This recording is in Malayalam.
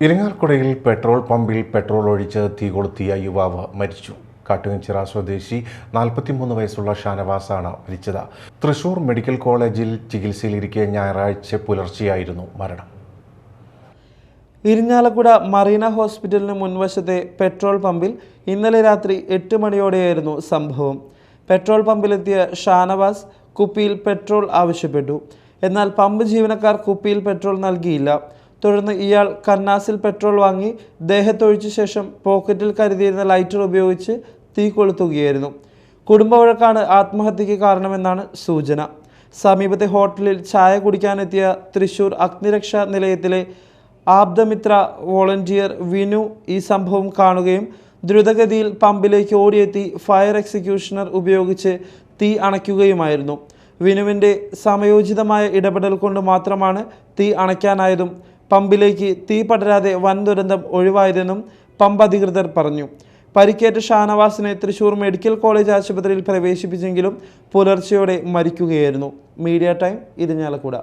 ഇരിങ്ങാലക്കുടയിൽ പെട്രോൾ പമ്പിൽ പെട്രോൾ ഒഴിച്ച് തീ കൊളുത്തിയ യുവാവ് മരിച്ചു. കാട്ടുകഞ്ചിറ സ്വദേശി നാൽപ്പത്തിമൂന്ന് വയസ്സുള്ള ഷാനവാസാണ് മരിച്ചത്. തൃശൂർ മെഡിക്കൽ കോളേജിൽ ചികിത്സയിലിരിക്കെ ഞായറാഴ്ച പുലർച്ചെയായിരുന്നു മരണം. ഇരിഞ്ഞാലക്കുട മറീന ഹോസ്പിറ്റലിന് മുൻവശത്തെ പെട്രോൾ പമ്പിൽ ഇന്നലെ രാത്രി എട്ട് മണിയോടെയായിരുന്നു സംഭവം. പെട്രോൾ പമ്പിലെത്തിയ ഷാനവാസ് കുപ്പിയിൽ പെട്രോൾ ആവശ്യപ്പെട്ടു. എന്നാൽ പമ്പ് ജീവനക്കാർ കുപ്പിയിൽ പെട്രോൾ നൽകിയില്ല. തുടർന്ന് ഇയാൾ കന്നാസിൽ പെട്രോൾ വാങ്ങി ദേഹത്തൊഴിച്ച ശേഷം പോക്കറ്റിൽ കരുതിയിരുന്ന ലൈറ്റർ ഉപയോഗിച്ച് തീ കൊളുത്തുകയായിരുന്നു. കുടുംബവഴക്കാണ് ആത്മഹത്യയ്ക്ക് കാരണമെന്നാണ് സൂചന. സമീപത്തെ ഹോട്ടലിൽ ചായ കുടിക്കാനെത്തിയ തൃശൂർ അഗ്നിരക്ഷാ നിലയത്തിലെ ആബ്ദമിത്ര വോളണ്ടിയർ വിനു ഈ സംഭവം കാണുകയും ദ്രുതഗതിയിൽ പമ്പിലേക്ക് ഓടിയെത്തി ഫയർ എക്സിക്യൂഷണർ ഉപയോഗിച്ച് തീ അണയ്ക്കുകയുമായിരുന്നു. വിനുവിന്റെ സമയോചിതമായ ഇടപെടൽ കൊണ്ട് മാത്രമാണ് തീ അണയ്ക്കാനായതും പമ്പിലേക്ക് തീ പടരാതെ വൻ ദുരന്തം ഒഴിവായതെന്നും പമ്പ് അധികൃതർ പറഞ്ഞു. പരിക്കേറ്റ ഷാനവാസിനെ തൃശൂർ മെഡിക്കൽ കോളേജ് ആശുപത്രിയിൽ പ്രവേശിപ്പിച്ചെങ്കിലും പുലർച്ചെയോടെ മരിക്കുകയായിരുന്നു. Media time Irinjalakuda